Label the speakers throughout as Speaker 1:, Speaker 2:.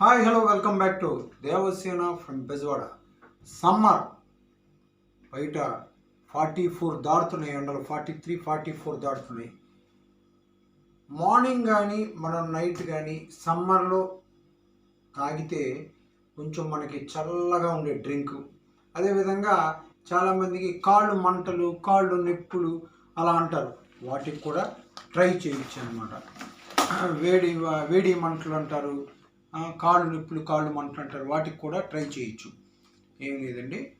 Speaker 1: Hi hello welcome back to Devasena from Bezawada. Summer. బయట forty four దాడుతున్నాయి ఎండలు forty three forty four దాడుతున్నాయి morning కానీ మనం నైట్ కానీ సమ్మర్లో తాగితే కొంచెం మనకి చల్లగా ఉండే డ్రింక్. అదేవిధంగా చాలామందికి కాళ్ళు మంటలు కాళ్ళు నొప్పులు అలా అంటారు. వాటికి కూడా ట్రై చేయొచ్చు అనమాట వేడి వేడి మంటలు అంటారు. కాళ్ళు నొప్పులు కాళ్ళు మంటలు అంటారు. వాటికి కూడా ట్రై చేయొచ్చు. ఏం లేదండి.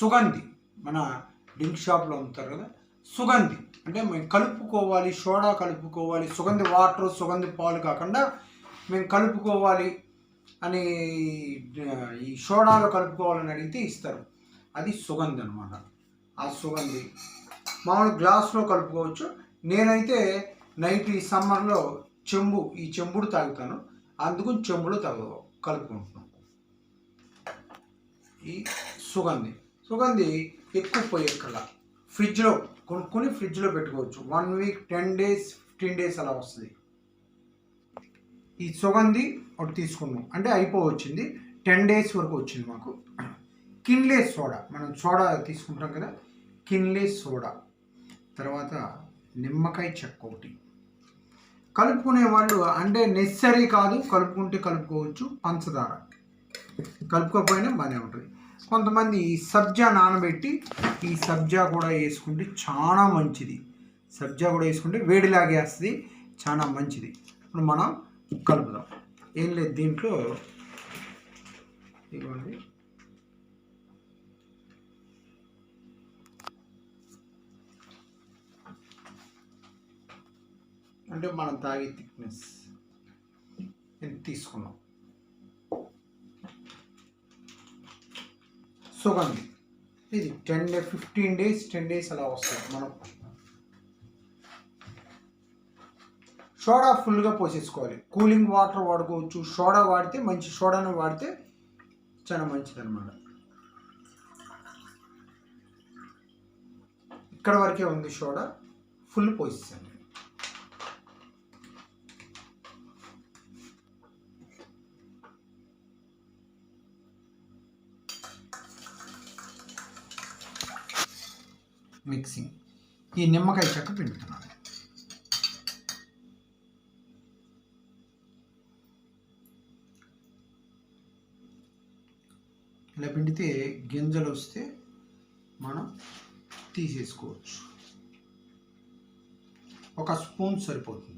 Speaker 1: సుగంధి. మన డ్రింక్ షాప్లో అమ్ముతారు కదా. సుగంధి. అంటే మేము కలుపుకోవాలి సోడా కలుపుకోవాలి. సుగంధి వాటర్ సుగంధి పాలు కాకుండా మేము కలుపుకోవాలి అని ఈ సోడాలో కలుపుకోవాలని అడిగితే ఇస్తారు. అది సుగంధి అనమాట ఆ సుగంధి. మామూలు గ్లాస్లో కలుపుకోవచ్చు. నేనైతే నైట్ ఈ సమ్మర్లో చెంబు ఈ చెంబుడు తాగుతాను. అందుకు చెంబులో తాగు కలుపుకుంటున్నాం. ఈ సుగంధి. సుగంధి ఎక్కువ పోయేక్కల ఫ్రిడ్జ్లో కొనుక్కొని ఫ్రిడ్జ్లో పెట్టుకోవచ్చు. One week ten days fifteen days అలా వస్తుంది. ఈ సుగంధి ఒకటి తీసుకున్నాం. అంటే అయిపోవచ్చింది. టెన్ డేస్ వరకు వచ్చింది మాకు. Kinley soda. మనం సోడా తీసుకుంటాం కదా. Kinley soda. తర్వాత నిమ్మకాయ చెక్క ఒకటి. కలుపుకునే వాళ్ళు అంటే నెసరీ కాదు కలుపుకుంటే కలుపుకోవచ్చు పంచదార. కలుపుకోకపోయినా బాగానే ఉంటుంది. కొంతమంది ఈ సబ్జా నానబెట్టి ఈ సబ్జా కూడా వేసుకుంటే చాలా మంచిది. సబ్జా కూడా వేసుకుంటే వేడిలాగేస్తుంది చాలా మంచిది. ఇప్పుడు మనం కలుపుదాం. ఏం లేదు దీంట్లో ఇదిగోండి. అంటే మనం తాగే థిక్నెస్ ఇది తీసుకున్నాం. సుగంధి ఇది ten day fifteen days ten days అలా వస్తుంది మనం. సోడా ఫుల్గా పోసేసుకోవాలి. కూలింగ్ వాటర్ వాడుకోవచ్చు. సోడా వాడితే మంచి సోడాను వాడితే చాలా మంచిదన్నమాట. ఇక్కడ వరకే ఉంది సోడా. Full పోసేసాను mixing. ఈ నిమ్మకాయ చెక్క పిండుతున్నాను. ఇలా పిండితే గింజలు వస్తే మనం తీసేసుకోవచ్చు. ఒక స్పూన్ సరిపోతుంది.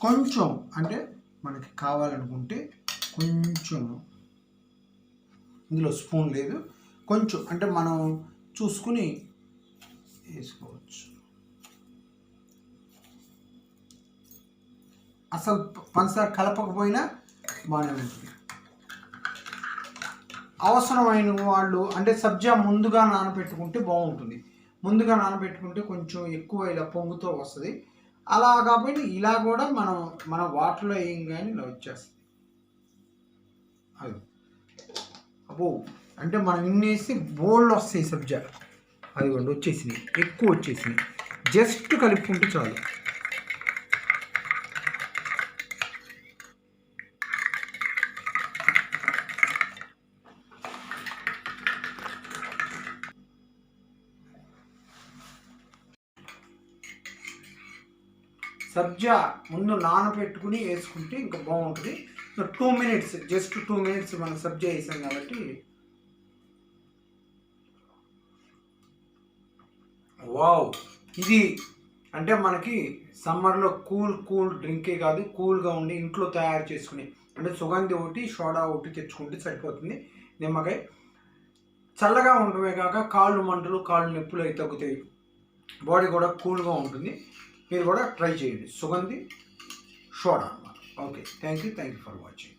Speaker 1: కొంచెం అంటే మనకి కావాలనుకుంటే కొంచెం ఇందులో స్పూన్ లేదు. కొంచెం అంటే మనం చూసుకుని వేసుకోవచ్చు. అసలు పంచదార కలపకపోయినా బాగానే ఉంటుంది. అవసరమైన వాళ్ళు అంటే సబ్జా ముందుగా నానబెట్టుకుంటే బాగుంటుంది. ముందుగా నానబెట్టుకుంటే కొంచెం ఎక్కువ ఇలా పొంగుతో వస్తుంది. అలా కాబట్టి ఇలా కూడా మనం మన వాటర్లో ఏం కానీ ఇలా వచ్చేస్తుంది. అది. అబ్బో అంటే మనం ఇన్నేసి బోల్డ్ వస్తాయి సబ్జా అదిగోండి వచ్చేసినాయి. ఎక్కువ వచ్చేసినాయి. జస్ట్ కలుపుకుంటే చాలు. సబ్జా ముందు నానబెట్టుకుని వేసుకుంటే ఇంకా బాగుంటుంది. Two minutes just two minutes మనం సబ్జా వేసాం కాబట్టి. వావ్! ఇది అంటే మనకి సమ్మర్లో కూల్ కూల్ డ్రింకే కాదు కూల్గా ఉండి ఇంట్లో తయారు చేసుకుని అంటే సుగంధి ఒకటి సోడా ఒకటి తెచ్చుకుంటే సరిపోతుంది నిమ్మకాయ. చల్లగా ఉండమే కాక కాళ్ళు మంటలు కాళ్ళు నొప్పులు అవి తగ్గుతాయి. బాడీ కూడా కూల్గా ఉంటుంది. మీరు కూడా ట్రై చేయండి. సుగంధి సోడా అనమాట okay thank you thank you for watching